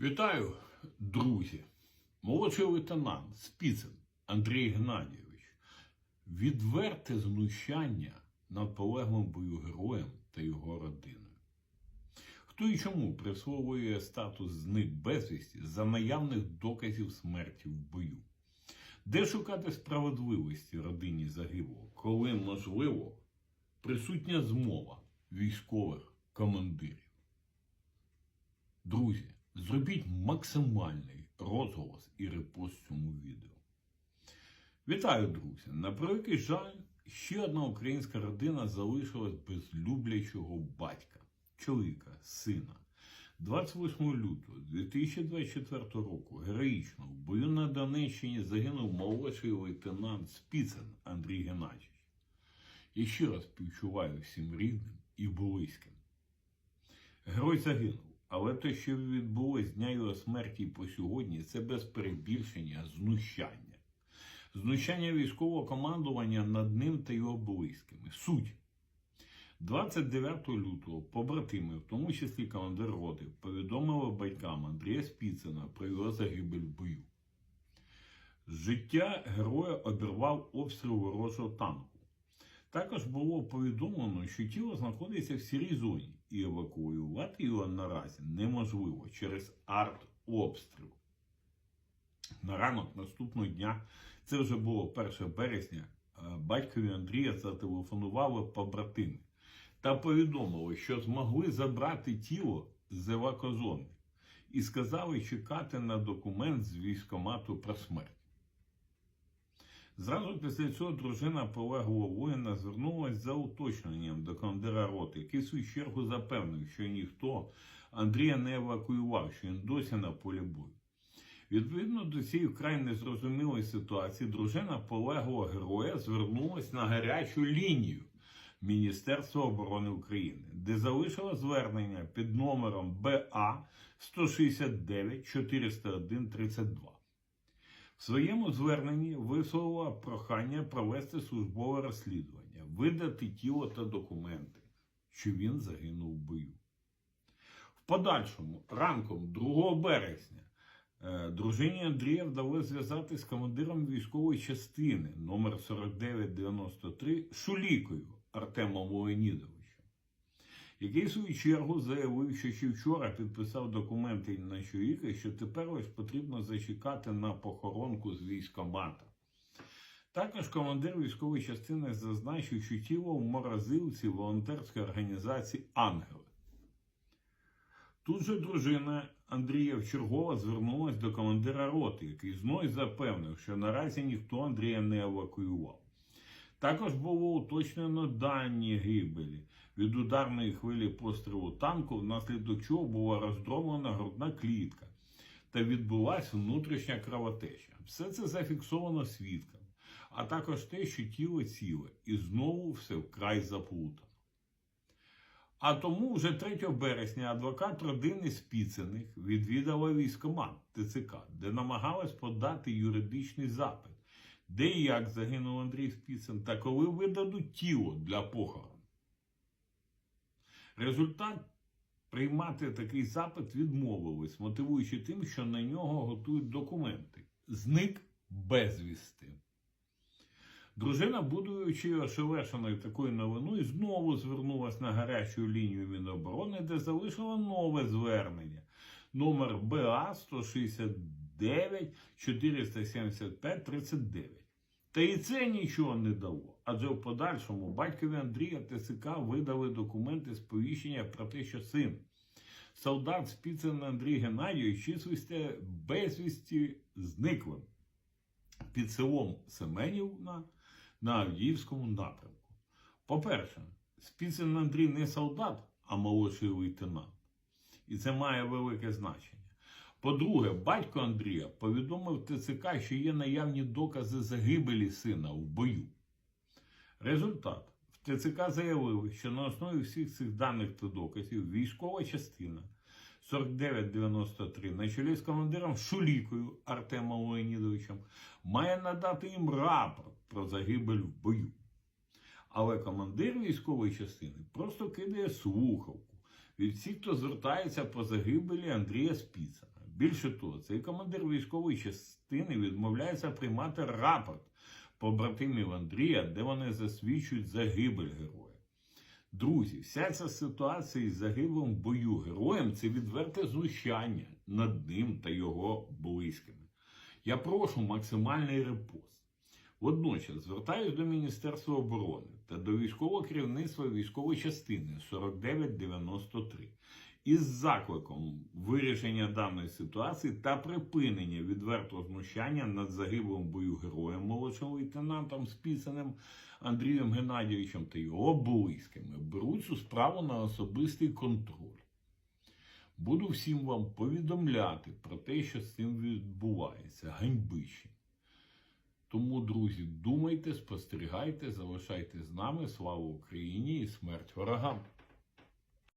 Вітаю, друзі! Молодший лейтенант Спіцин Андрій Геннадійович. Відверте знущання над полеглим бою героєм та його родиною. Хто і чому присвоює статус зник безвісті за наявних доказів смерті в бою? Де шукати справедливості родині загиблого, коли, можливо, присутня змова військових командирів? Друзі, зробіть максимальний розголос і репост цьому відео. Вітаю, друзі! На превеликий жаль, ще одна українська родина залишилась без люблячого батька, чоловіка, сина. 28 лютого 2024 року героїчно в бою на Донеччині загинув молодший лейтенант Спіцин Андрій Геннадійович. Я ще раз співчуваю всім рідним і близьким. Герой загинув. Але те, що відбулось з дня його смерті по сьогодні, це без перебільшення знущання. Знущання військового командування над ним та його близькими. Суть. 29 лютого побратими, в тому числі командир роти, повідомили батькам Андрія Спіцина про його загибель в бою. Життя героя обірвав обстріл ворожого танку. Також було повідомлено, що тіло знаходиться в сірій зоні і евакуювати його наразі неможливо через артобстріл. На ранок наступного дня, це вже було 1 березня, е, батькові Андрія зателефонували побратими та повідомили, що змогли забрати тіло з евакозони і сказали чекати на документ з військомату про смерть. Зразу після цього дружина полеглого воїна звернулася за уточненням до командира роти, який в свою чергу запевнив, що ніхто Андрія не евакуював, що він досі на полі бою. Відповідно до цієї вкрай незрозумілої ситуації, дружина полеглого героя звернулася на гарячу лінію Міністерства оборони України, де залишила звернення під номером БА 169 401 32. В своєму зверненні висловила прохання провести службове розслідування, видати тіло та документи, що він загинув в бою. В подальшому, ранком 2 березня, е, дружині Андрія вдалося зв'язати з командиром військової частини номер 4993 Шулікою Артемом Леонідовичем який в свою чергу заявив, що ще вчора підписав документи на чоловіка, що тепер ось потрібно зачекати на похоронку з військомата. Також командир військової частини зазначив, що тіло в морозилці волонтерської організації Ангели. Тут же дружина Андрія Вчергова звернулася до командира роти, який знову запевнив, що наразі ніхто Андрія не евакуював. Також було уточнено дані гибелі від ударної хвилі пострілу танку, внаслідок чого була роздроблена грудна клітка та відбулася внутрішня кровотеча. Все це зафіксовано свідками, а також те, що тіло ціле, і знову все вкрай заплутано. А тому вже 3 березня адвокат родини Спіцених відвідала військомат ТЦК, де намагалась подати юридичний запит де і як загинув Андрій Спіцин та коли видадуть тіло для похорону. Результат приймати такий запит відмовились, мотивуючи тим, що на нього готують документи. Зник безвісти. Дружина, будуючи ошелешеною такою новиною, знову звернулася на гарячу лінію Міноборони, де залишила нове звернення номер БА 169 475 39. Та і це нічого не дало. Адже в подальшому батькові Андрія ТСК видали документи сповіщення про те, що син, солдат Спіцин Андрій Геннадійович числився безвісті зниклим під селом Семенівна на Авдіївському напрямку. По-перше, Спіцин Андрій не солдат, а молодший лейтенант. І це має велике значення. По-друге, батько Андрія повідомив ТЦК, що є наявні докази загибелі сина в бою. Результат. В ТЦК заявили, що на основі всіх цих даних та доказів військова частина 4993 на чолі з командиром Шулікою Артемом Леонідовичем має надати їм рапорт про загибель в бою. Але командир військової частини просто кидає слухавку від всіх, хто звертається по загибелі Андрія Спіцина Більше того, цей командир військової частини відмовляється приймати рапорт побратимів Андрія, де вони засвідчують загибель героя. Друзі, вся ця ситуація із загиблим в бою героєм це відверте знущання над ним та його близькими. Я прошу максимальний репост. Водночас звертаюся до Міністерства оборони та до військового керівництва військової частини 4993 із закликом вирішення даної ситуації та припинення відвертого знущання над загиблим бою героєм молодшим лейтенантом Спісаним Андрієм Геннадійовичем та його близькими. Беруть цю справу на особистий контроль. Буду всім вам повідомляти про те, що з цим відбувається. Ганьбище. Тому, друзі, думайте, спостерігайте, залишайте з нами. Слава Україні і смерть ворогам!